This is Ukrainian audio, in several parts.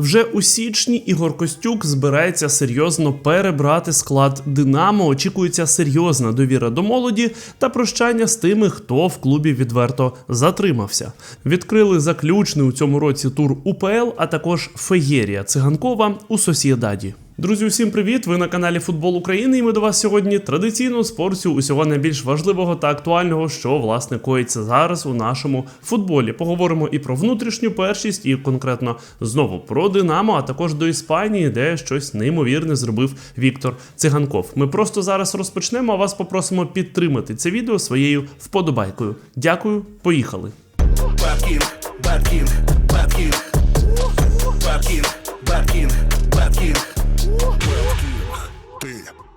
Вже у січні Ігор Костюк збирається серйозно перебрати склад Динамо. Очікується серйозна довіра до молоді та прощання з тими, хто в клубі відверто затримався. Відкрили заключний у цьому році тур УПЛ, а також Феєрія Циганкова у Сосєдаді. Друзі, усім привіт! Ви на каналі Футбол України. І ми до вас сьогодні традиційно з порцію усього найбільш важливого та актуального, що власне коїться зараз у нашому футболі. Поговоримо і про внутрішню першість, і конкретно знову про Динамо, а також до Іспанії, де щось неймовірне зробив Віктор Циганков. Ми просто зараз розпочнемо. А вас попросимо підтримати це відео своєю вподобайкою. Дякую, поїхали. Bad King, Bad King, Bad King.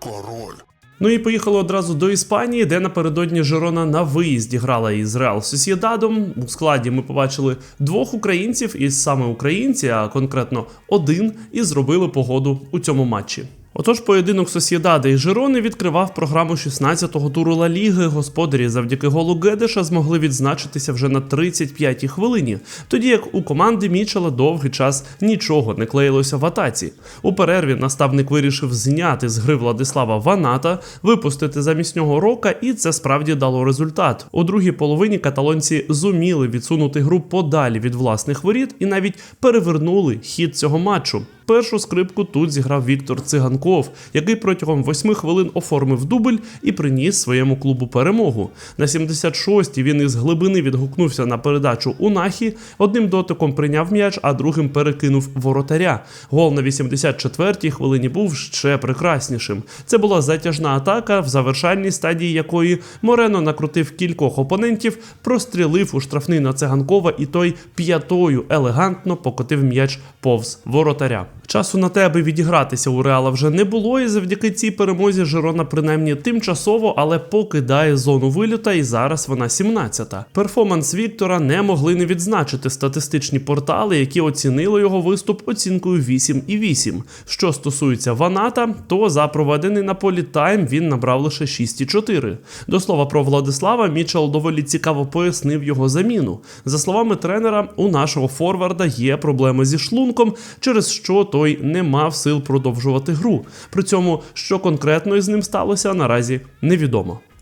Король. Ну і поїхали одразу до Іспанії, де напередодні Жерона на виїзді грала із Реал Сосєдадом. У складі ми побачили двох українців, і саме українці, а конкретно один, і зробили погоду у цьому матчі. Отож, поєдинок Сосєдади і Жирони відкривав програму 16-го туру Ла Ліги. Господарі завдяки голу Гедеша змогли відзначитися вже на 35-й хвилині, тоді як у команди Мічела довгий час нічого не клеїлося в атаці. У перерві наставник вирішив зняти з гри Владислава Ваната, випустити замість нього рока, і це справді дало результат. У другій половині каталонці зуміли відсунути гру подалі від власних воріт і навіть перевернули хід цього матчу. Першу скрипку тут зіграв Віктор Циганков, який протягом восьми хвилин оформив дубль і приніс своєму клубу перемогу. На 76-й він із глибини відгукнувся на передачу у Нахі, одним дотиком прийняв м'яч, а другим перекинув воротаря. Гол на 84-й хвилині був ще прекраснішим. Це була затяжна атака, в завершальній стадії якої Морено накрутив кількох опонентів, прострілив у штрафний на циганкова, і той п'ятою елегантно покотив м'яч повз воротаря. Часу на те, аби відігратися у Реала вже не було, і завдяки цій перемозі Жирона принаймні тимчасово, але покидає зону виліта, і зараз вона 17-та. Перформанс Віктора не могли не відзначити статистичні портали, які оцінили його виступ оцінкою 8,8. Що стосується Ваната, то за проведений на полі тайм він набрав лише 6,4. До слова про Владислава, Мічел доволі цікаво пояснив його заміну. За словами тренера, у нашого форварда є проблеми зі шлунком, через що той не мав сил продовжувати гру. При цьому, що конкретно із ним сталося, наразі невідомо.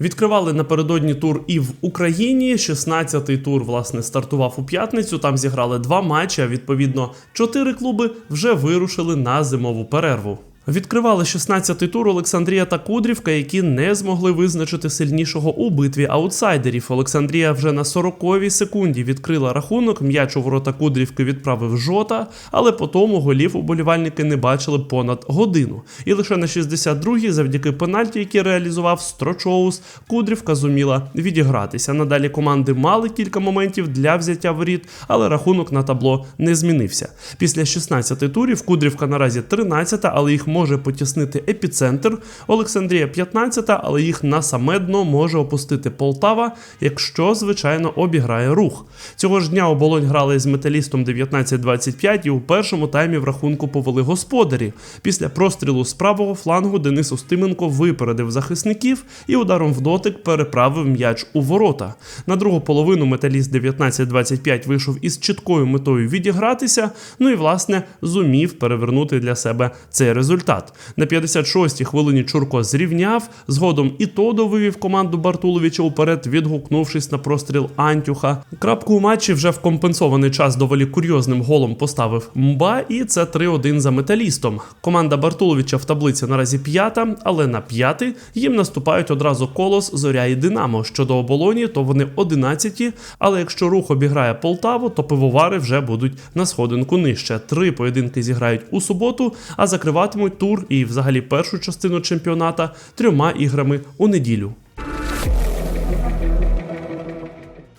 Відкривали напередодні тур і в Україні. 16-й тур власне стартував у п'ятницю. Там зіграли два матчі. А відповідно, чотири клуби вже вирушили на зимову перерву. Відкривали 16-й тур Олександрія та Кудрівка, які не змогли визначити сильнішого у битві аутсайдерів. Олександрія вже на 40-й секунді відкрила рахунок. М'яч у ворота Кудрівки відправив жота, але по тому голів уболівальники не бачили понад годину. І лише на 62-й, завдяки пенальті, який реалізував Строчоус, Кудрівка зуміла відігратися. Надалі команди мали кілька моментів для взяття воріт, але рахунок на табло не змінився. Після 16 турів Кудрівка наразі 13-та, але їх може потіснити епіцентр. Олександрія 15-та, але їх на саме дно може опустити Полтава, якщо, звичайно, обіграє рух. Цього ж дня оболонь грали з металістом 19-25 і у першому таймі в рахунку повели господарі. Після прострілу з правого флангу Денис Устименко випередив захисників і ударом в дотик переправив м'яч у ворота. На другу половину металіст 19-25 вийшов із чіткою метою відігратися. Ну і власне зумів перевернути для себе цей результат. На 56-й хвилині Чурко зрівняв. Згодом і Тодо вивів команду Бартуловича уперед, відгукнувшись на простріл Антюха. Крапку у матчі вже в компенсований час доволі курйозним голом поставив Мба, і це 3-1 за металістом. Команда Бартуловича в таблиці наразі п'ята, але на п'ятий їм наступають одразу колос, зоря і Динамо. Щодо оболоні, то вони 11-ті, але якщо рух обіграє Полтаву, то пивовари вже будуть на сходинку нижче. Три поєдинки зіграють у суботу, а закриватимуть тур і взагалі першу частину чемпіоната трьома іграми у неділю.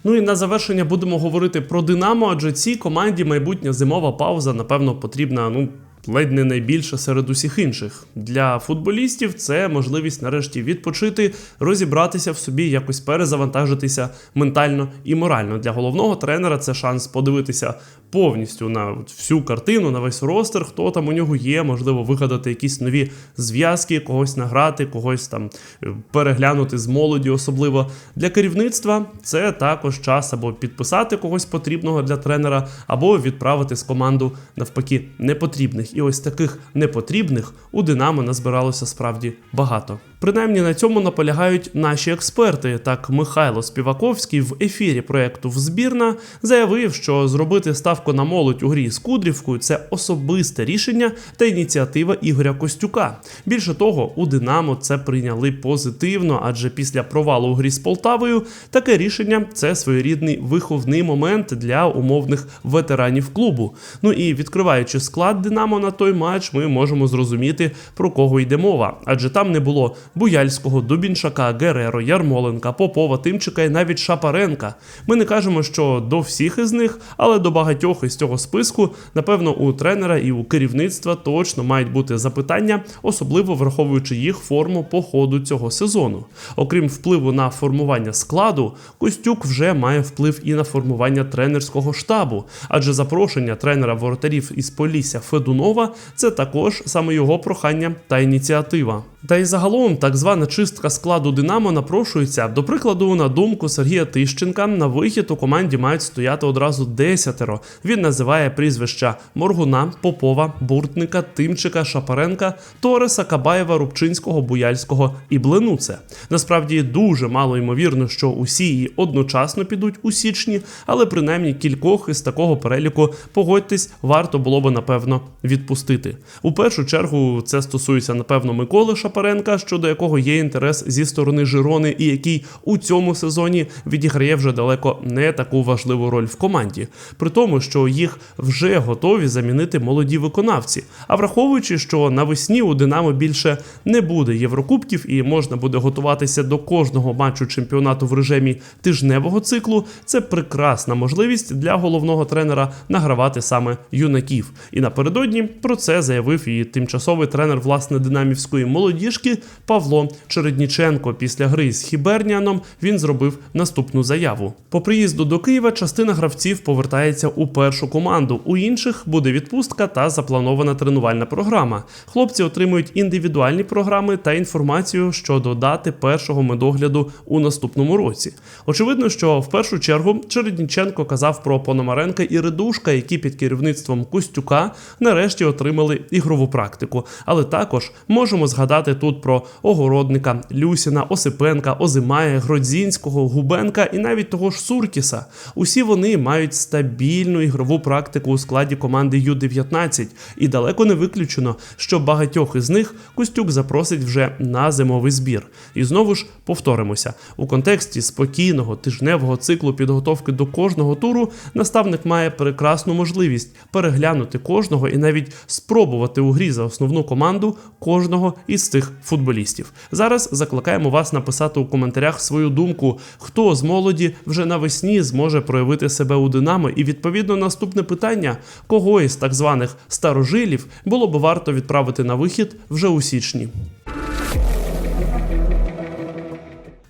Ну і на завершення будемо говорити про Динамо, адже цій команді майбутня зимова пауза, напевно, потрібна. Ну. Ледь не найбільше серед усіх інших для футболістів це можливість нарешті відпочити, розібратися в собі, якось перезавантажитися ментально і морально. Для головного тренера це шанс подивитися повністю на всю картину, на весь ростер, хто там у нього є, можливо, вигадати якісь нові зв'язки, когось награти, когось там е, переглянути з молоді, особливо для керівництва. Це також час або підписати когось потрібного для тренера, або відправити з команду навпаки непотрібних. І ось таких непотрібних у Динамо назбиралося справді багато. Принаймні на цьому наполягають наші експерти. Так, Михайло Співаковський в ефірі проекту Взбірна заявив, що зробити ставку на молодь у грі з Кудрівкою це особисте рішення та ініціатива Ігоря Костюка. Більше того, у Динамо це прийняли позитивно, адже після провалу у грі з Полтавою таке рішення це своєрідний виховний момент для умовних ветеранів клубу. Ну і відкриваючи склад Динамо на той матч, ми можемо зрозуміти про кого йде мова, адже там не було Буяльського, Дубінчака, Гереро, Ярмоленка, Попова, Тимчика і навіть Шапаренка. Ми не кажемо, що до всіх із них, але до багатьох із цього списку, напевно, у тренера і у керівництва точно мають бути запитання, особливо враховуючи їх форму по ходу цього сезону. Окрім впливу на формування складу, Костюк вже має вплив і на формування тренерського штабу, адже запрошення тренера воротарів із Полісся Федунова це також саме його прохання та ініціатива. Та й загалом так звана чистка складу Динамо напрошується. До прикладу, на думку Сергія Тищенка, на вихід у команді мають стояти одразу десятеро. Він називає прізвища Моргуна, Попова, Буртника, Тимчика, Шапаренка, Тореса, Кабаєва, Рубчинського, Буяльського і Бленуце. Насправді дуже мало ймовірно, що усі і одночасно підуть у січні, але принаймні кількох із такого переліку погодьтесь, варто було би напевно відпустити. У першу чергу це стосується напевно Миколи Шапаренка, щодо якого є інтерес зі сторони Жирони, і який у цьому сезоні відіграє вже далеко не таку важливу роль в команді, при тому, що їх вже готові замінити молоді виконавці. А враховуючи, що навесні у Динамо більше не буде Єврокубків і можна буде готуватися до кожного матчу чемпіонату в режимі тижневого циклу, це прекрасна можливість для головного тренера награвати саме юнаків. І напередодні про це заявив і тимчасовий тренер власне динамівської молодіжки Павло Чередніченко. Після гри з Хіберніаном він зробив наступну заяву. По приїзду до Києва частина гравців повертається у першу команду. У інших буде відпустка та запланована тренувальна програма. Хлопці отримують індивідуальні програми та інформацію щодо дати першого медогляду у наступному році. Очевидно, що в першу чергу Чередніченко казав про Пономаренка і Редушка, які під керівництвом Костюка нарешті отримали ігрову практику. Але також можемо згадати тут про Огородника, Люсіна, Осипенка, Озимая, Гродзінського, Губенка і навіть того ж Суркіса. Усі вони мають стабільну ігрову практику у складі команди Ю-19, і далеко не виключено, що багатьох із них Костюк запросить вже на зимовий збір. І знову ж повторимося у контексті спокійного тижневого циклу підготовки до кожного туру наставник має прекрасну можливість переглянути кожного і навіть спробувати у грі за основну команду кожного із цих футболістів. Зараз закликаємо вас написати у коментарях свою думку, хто з молоді вже навесні зможе проявити себе у Динамо, і відповідно наступне питання: кого із так званих старожилів було б варто відправити на вихід вже у січні.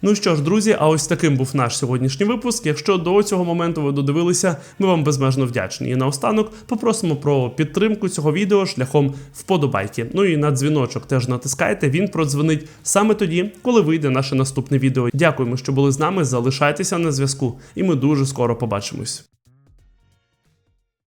Ну що ж, друзі, а ось таким був наш сьогоднішній випуск. Якщо до цього моменту ви додивилися, ми вам безмежно вдячні. І наостанок попросимо про підтримку цього відео шляхом вподобайки. Ну і на дзвіночок теж натискайте. Він продзвонить саме тоді, коли вийде наше наступне відео. Дякуємо, що були з нами. Залишайтеся на зв'язку, і ми дуже скоро побачимось.